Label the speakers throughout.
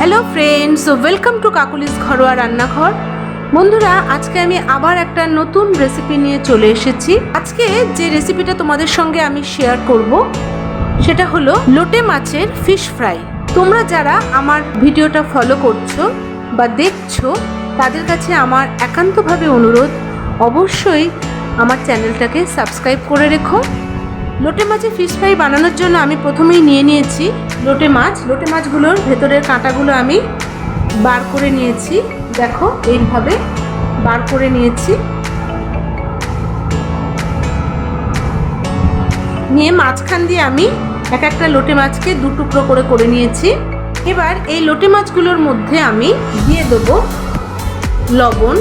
Speaker 1: Hello friends welcome to Kakuli's ঘরোয়া রান্নাঘর। বন্ধুরা, আজকে আমি আবার একটা নতুন রেসিপি নিয়ে চলে এসেছি। আজকে যে রেসিপিটা তোমাদের সঙ্গে আমি শেয়ার করব, সেটা হলো লোটে মাছের ফিশ ফ্রাই তোমরা যারা আমার ভিডিওটা ফলো করছ বা দেখছ, তাদের কাছে আমার একান্তভাবে অনুরোধ, অবশ্যই আমার চ্যানেলটাকে সাবস্ক্রাইব করে রেখো। লোটে মাছের ফিশ ফ্রাই বানানোর জন্য আমি প্রথমেই নিয়ে নিয়েছি লোটে মাছ। লোটে মাছগুলোর ভেতরের কাঁটাগুলো আমি বার করে নিয়েছি। দেখো, এইভাবে বার করে নিয়েছি। নিয়ে মাঝখান দিয়ে আমি এক একটা লোটে মাছকে দু টুকরো করে করে নিয়েছি। এবার এই লোটে মাছগুলোর মধ্যে আমি দিয়ে দেবো লবণ।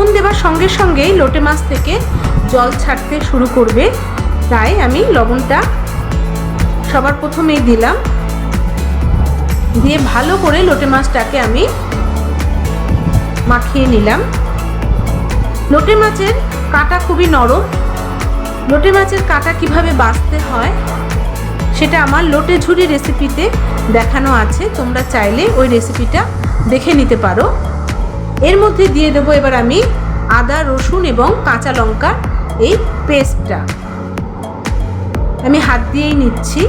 Speaker 1: লবণ দেওয়ার সঙ্গে সঙ্গেই লোটে মাছ থেকে জল ছাড়তে শুরু করবে। তাই আমি লবণটা সবার প্রথমেই দিলাম। দিয়ে ভালো করে লোটে মাছটাকে আমি মাখিয়ে নিলাম। লোটে মাছের কাটা খুবই নরম। লোটে মাছের কাটা কীভাবে বাঁচতে হয় সেটা আমার লোটে ঝুড়ি রেসিপিতে দেখানো আছে। তোমরা চাইলে ওই রেসিপিটা দেখে নিতে পারো। এর মধ্যে দিয়ে দেবো এবার আমি আদা, রসুন এবং কাঁচা লঙ্কা এই পেস্টটা। আমি হাত দিয়েই নিচ্ছি।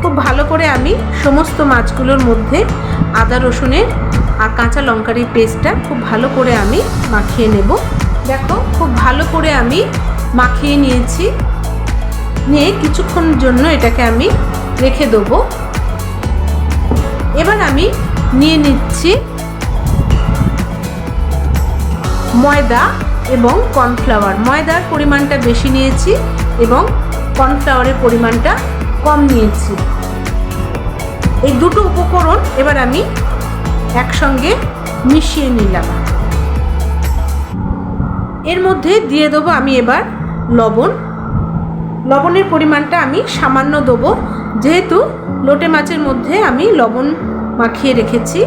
Speaker 1: খুব ভালো করে আমি সমস্ত মাছগুলোর মধ্যে আদা, রসুনের আর কাঁচা লঙ্কার এই পেস্টটা খুব ভালো করে আমি মাখিয়ে নেব। দেখো, খুব ভালো করে আমি মাখিয়ে নিয়েছি। নিয়ে কিছুক্ষণ জন্য এটাকে আমি রেখে দেবো। এবার আমি নিয়ে নিচ্ছি ময়দা এবং কর্নফ্লাওয়ার। ময়দার পরিমাণটা বেশি নিয়েছি এবং কর্নফ্লাওয়ারের পরিমাণটা কম নিয়েছি। এই দুটো উপকরণ এবার আমি একসঙ্গে মিশিয়ে নিলাম। এর মধ্যে দিয়ে দেবো আমি এবার লবণ। লবণের পরিমাণটা আমি সামান্য দেবো। যেহেতু লোটে মাছের মধ্যে আমি লবণ মাখিয়ে রেখেছি।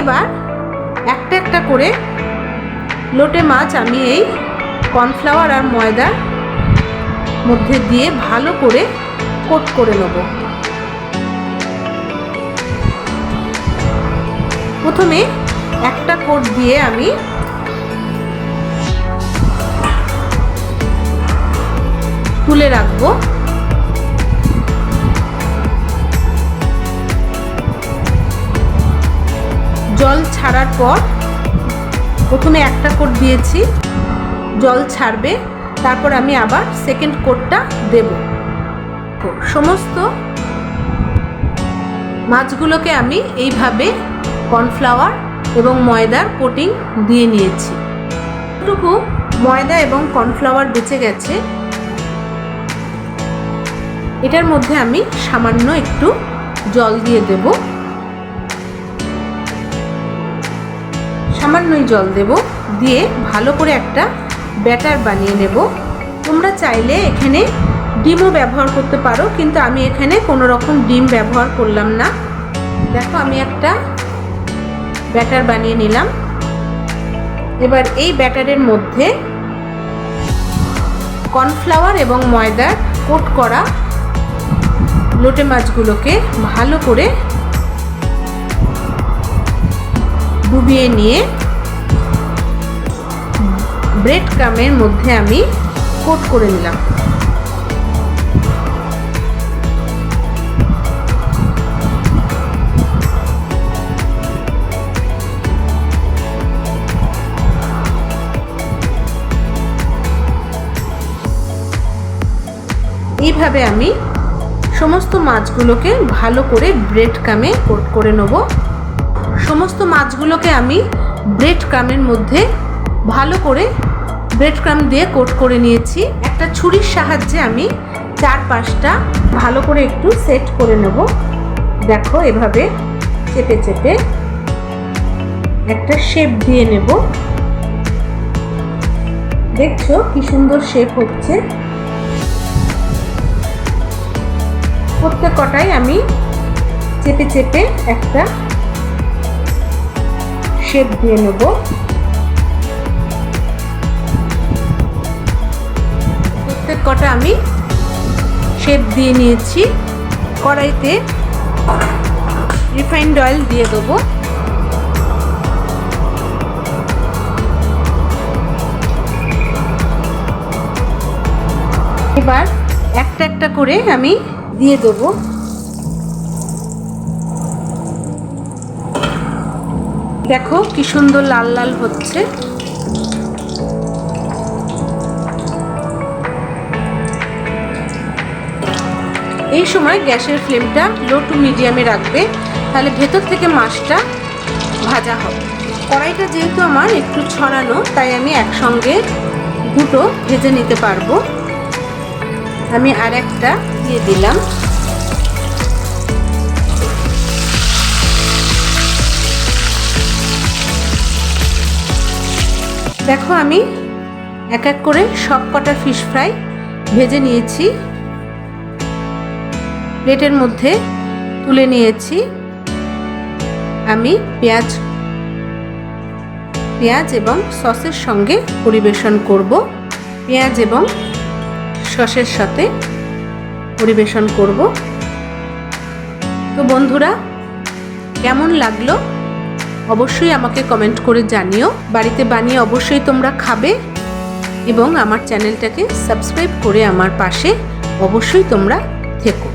Speaker 1: এবার একটা একটা করে লোটে মাছ আমি এই কর্নফ্লাওয়ার আর ময়দার মধ্যে দিয়ে ভালো করে কোট করে নেব। প্রথমে একটা কোট দিয়ে আমি তুলে রাখব। জল ছাড়ার পর প্রথমে একটা কোট দিয়েছি, জল ছাড়বে, তারপর আমি আবার সেকেন্ড কোটটা দেব। সমস্ত মাছগুলোকে আমি এইভাবে কর্নফ্লাওয়ার এবং ময়দার কোটিং দিয়ে নিয়েছি। এটুকু ময়দা এবং কর্নফ্লাওয়ার বেঁচে গেছে। এটার মধ্যে আমি সামান্য একটু জল দিয়ে দেব। সামান্যই জল দেব। দিয়ে ভালো করে একটা ব্যাটার বানিয়ে নেব। তোমরা চাইলে এখানে ডিমও ব্যবহার করতে পারো, কিন্তু আমি এখানে কোনো রকম ডিম ব্যবহার করলাম না। দেখো, আমি একটা ব্যাটার বানিয়ে নিলাম। এবার এই ব্যাটারের মধ্যে কর্নফ্লাওয়ার এবং ময়দার কোট করা লোটে মাছগুলোকে ভালো করে ডুবিয়ে নিয়ে ব্রেড ক্রামের মধ্যে আমি কোট করে নিলাম। এইভাবে আমি সমস্ত মাছগুলোকে ভালো করে ব্রেড কামে কোট করে নেব। সমস্ত মাছগুলোকে আমি ব্রেড ক্রামের মধ্যে ভালো করে ব্রেড ক্রাম দিয়ে কোট করে নিয়েছি। একটা ছুরির সাহায্যে আমি চার পাঁচটা ভালো করে একটু সেট করে নেব। দেখো এভাবে চেপে চেপে একটা শেপ দিয়ে নেব। দেখছ কি সুন্দর শেপ হচ্ছে? প্রত্যেক কটাই আমি চেপে চেপে একটা শেপ দিয়ে নেব। প্রত্যেক কটা আমি শেপ দিয়ে নিয়েছি। কড়াইতে রিফাইন্ড অয়েল দিয়ে দেবো। এবার একটা একটা করে আমি দিয়ে দেবো। দেখো কি সুন্দর লাল লাল হচ্ছে। এই সময় গ্যাসের ফ্লেমটা লো টু মিডিয়ামে রাখবে, তাহলে ভেতর থেকে মাছটা ভাজা হবে। কড়াইটা যেহেতু আমার একটু ছড়ানো, তাই আমি একসঙ্গে দুটো ভেজে নিতে পারব। আমি আর একটা দিয়ে দিলাম। দেখো আমি এক এক করে সব কটা ফিশ ফ্রাই ভেজে নিয়েছি। প্লেটের মধ্যে তুলে নিয়েছি। আমি পেঁয়াজ পেঁয়াজ এবং সসের সঙ্গে পরিবেশন করব। পেঁয়াজ এবং সসের সাথে পরিবেশন করব। তো বন্ধুরা, কেমন লাগল? অবশ্যই আমাকে কমেন্ট করে জানিও। বাড়িতে বানিয়ে অবশ্যই তোমরা খাবে এবং আমার চ্যানেলটাকে সাবস্ক্রাইব করে আমার পাশে অবশ্যই তোমরা থেকো।